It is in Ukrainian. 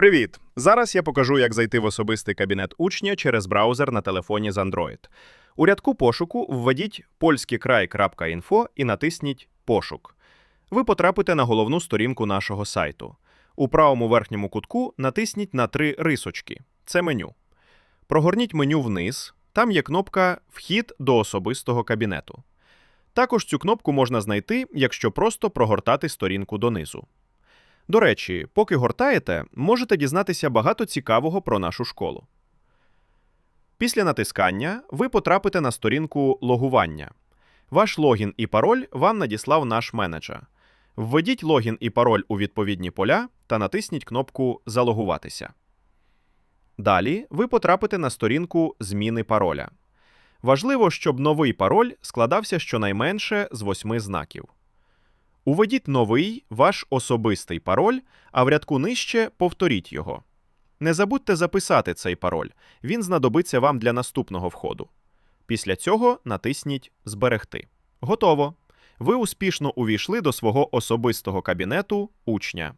Привіт! Зараз я покажу, як зайти в особистий кабінет учня через браузер на телефоні з Android. У рядку пошуку введіть polskikraj.info і натисніть Пошук. Ви потрапите на головну сторінку нашого сайту. У правому верхньому кутку натисніть на три рисочки. Це меню. Прогорніть меню вниз. Там є кнопка Вхід до особистого кабінету. Також цю кнопку можна знайти, якщо просто прогортати сторінку донизу. До речі, поки гортаєте, можете дізнатися багато цікавого про нашу школу. Після натискання ви потрапите на сторінку логування. Ваш логін і пароль вам надіслав наш менеджер. Введіть логін і пароль у відповідні поля та натисніть кнопку Залогуватися. Далі ви потрапите на сторінку Зміни пароля. Важливо, щоб новий пароль складався щонайменше з восьми знаків. Уведіть новий ваш особистий пароль, а в рядку нижче повторіть його. Не забудьте записати цей пароль, він знадобиться вам для наступного входу. Після цього натисніть Зберегти. Готово. Ви успішно увійшли до свого особистого кабінету учня.